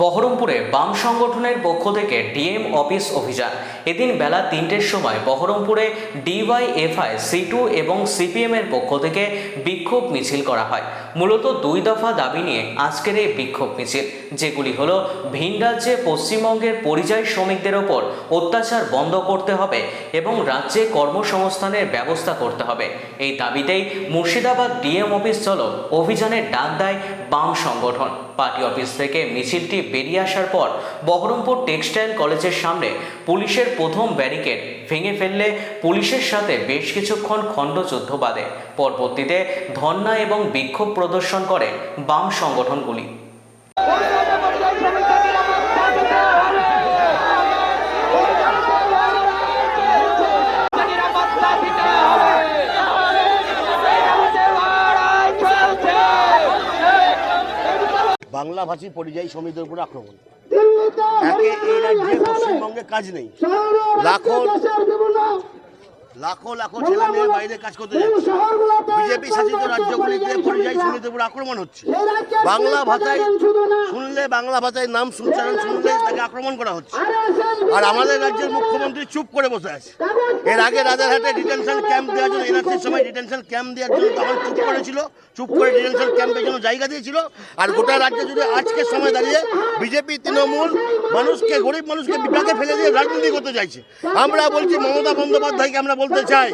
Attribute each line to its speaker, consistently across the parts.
Speaker 1: বহরমপুরে বাম সংগঠনের পক্ষ থেকে ডিএম অফিস অভিযান। এদিন বেলা তিনটের সময় বহরমপুরে ডিওয়াইএফআই, সি টু এবং সিপিএম এর পক্ষ থেকে বিক্ষোভ মিছিল করা হয়। মূলত দুই দফা দাবি নিয়ে আজকের এই বিক্ষোভ মিছিল, যেগুলি হলো ভিন রাজ্যে পশ্চিমবঙ্গের পরিযায়ী শ্রমিকদের ওপর অত্যাচার বন্ধ করতে হবে এবং রাজ্যে কর্মসংস্থানের ব্যবস্থা করতে হবে। এই দাবিতেই মুর্শিদাবাদ ডিএম অফিস চলো অভিযানের ডাক দেয় বাম সংগঠন পার্টি অফিস থেকে মিছিলটি বেরিয়ে আসার পর বহরমপুর টেক্সটাইল কলেজের সামনে পুলিশের প্রথম ব্যারিকেড ভেঙে ফেললে পুলিশের সাথে বেশ কিছুক্ষণ খণ্ডযুদ্ধ বাদে পরবর্তীতে ধর্না এবং বিক্ষোভ প্রদর্শন করে বাম সংগঠনগুলি।
Speaker 2: বাংলাভাষী পরিযায়ী শ্রমিকদের উপর আক্রমণ। একে এই রাজ্যে পশ্চিমবঙ্গে কাজ নেই। লাখো লাখো লাখো ছেলে মেয়ে বাইরে কাজ করতে যাচ্ছে। বিজেপি শাসিত রাজ্যগুলিতে পরিযায়ী শ্রমিকদের উপর আক্রমণ হচ্ছে। বাংলা ভাষায় শুনলে বাংলা ভাষায় নাম উচ্চারণ শুনলে তাকে আক্রমণ করা হচ্ছে। আর আমাদের রাজ্যের মুখ্যমন্ত্রী চুপ করে বসে আছে। এর আগে রাজারহাটে ডিটেনশন ক্যাম্প দেওয়ার জন্য এনআরসির সময় ডিটেনশন ক্যাম্প দেওয়ার জন্য তখন চুপ করেছিল। চুপ করে ডিটেনশন ক্যাম্পের জন্য জায়গা দিয়েছিল। আর গোটা রাজ্যে জুড়ে আজকের সময় দাঁড়িয়ে বিজেপি তৃণমূল মানুষকে গরিব মানুষকে বিপাকে ফেলে দিয়ে রাজনীতি করতে চাইছে। আমরা বলছি মমতা বন্দ্যোপাধ্যায়কে আমরা বলতে চাই,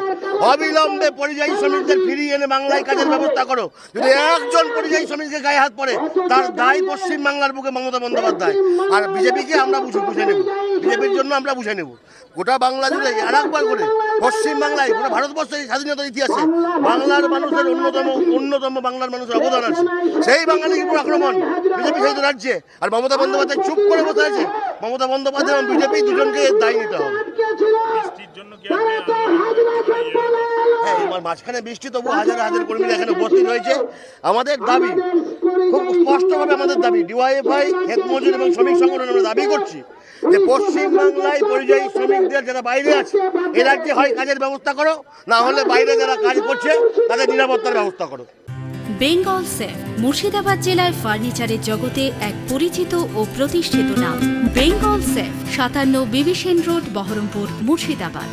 Speaker 2: অবিলম্বে পরিযায়ী শ্রমিকদের ফিরিয়ে এনে বাংলায় কাজের ব্যবস্থা করো। যদি একজন পরিযায়ী শ্রমিককে গায়ে হাত পড়ে, তার দায় পশ্চিম বাংলার বুকে মমতা বন্দ্যোপাধ্যায়। আর বিজেপিকে আমরা বুঝে বুঝে নেব। বিজেপির জন্য আমরা বুঝে নেব। গোটা বাংলা জুড়ে আর একবার করে পশ্চিম বাংলায় গোটা ভারতবর্ষের স্বাধীনতার ইতিহাসে বাংলার মানুষের অন্যতম অন্যতম বাংলার মানুষের অবদান আছে। সেই বাঙালির উপর আক্রমণ? বিজেপি সেই রাজ্যে। আর মমতা বন্দ্যোপাধ্যায় চুপ করে বসে আছে। মমতা বন্দ্যোপাধ্যায় এবং বিজেপি দুজনকে দায়ী নিতে হবে। হ্যাঁ এবার মাঝখানে বৃষ্টি তবু হাজার হাজার কর্মীরা এখানে উপস্থিত হয়েছে আমাদের দাবি খুব স্পষ্টভাবে আমাদের দাবি ডিওয়াইএফআই ক্ষেত মজুর এবং শ্রমিক সংগঠন আমরা দাবি করছি যে পশ্চিমবাংলায় পরিযায়ী শ্রমিকদের যারা বাইরে আছে এ রাজ্যে হয় কাজের ব্যবস্থা করো, না হলে বাইরে যারা কাজ করছে, তাদের নিরাপত্তার ব্যবস্থা করো।
Speaker 3: বেঙ্গল সেফ, মুর্শিদাবাদ জেলায় ফার্নিচারের জগতে এক পরিচিত ও প্রতিষ্ঠিত নাম। বেঙ্গল সেফ, সাতান্ন বিবিসেন রোড, বহরমপুর, মুর্শিদাবাদ।